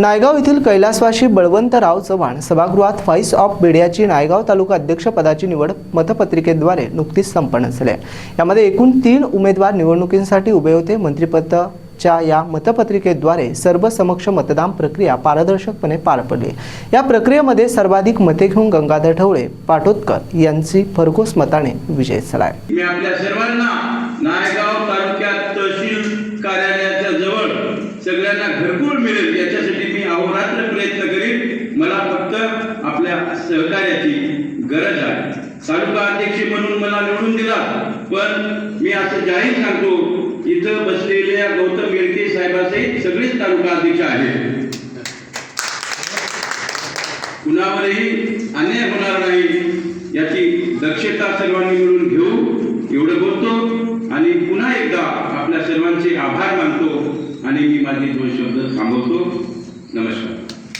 नायगाव येथील कैलासवाशी बळवंतराव चव्हाण सभागृहात voice of मीडियाची नायगाव तालुका अध्यक्षपदाची निवड मतपत्रिकेद्वारे नुकतीच संपन्न झाली आहे. यामध्ये एकूण तीन उमेदवार निवडणुकींसाठी उभे होते. मंत्रिपदाच्या या मतपत्रिकेद्वारे सर्वसमक्ष मतदान प्रक्रिया पारदर्शकपणे पार पडली. या प्रक्रियेमध्ये सर्वाधिक मते घेऊन गंगाधर ढवळे पाटोदकर यांची भरघोस मताने विजय झाला आहे. सगळ्यांना घरकुल मिळेल याच्यासाठी मी अहोरात्र प्रयत्न करीन. मला फक्त आपल्या सहकार्याची गरज आहे. तालुका अध्यक्ष म्हणून मला निवडून दिला पण मी असं जाहीर सांगतो इथं बसलेल्या गौतम येळके साहेबासहित सगळेच तालुका अध्यक्ष आहेत. कुणावरही अन्याय होणार नाही याची दक्षता सर्वांनी मिळून घेऊ एवढं बोलतो. आणि पुन्हा एकदा आपल्या सर्वांचे आभार मानतो. आणि मी माझे दोन शब्द थांबवतो नमस्कार.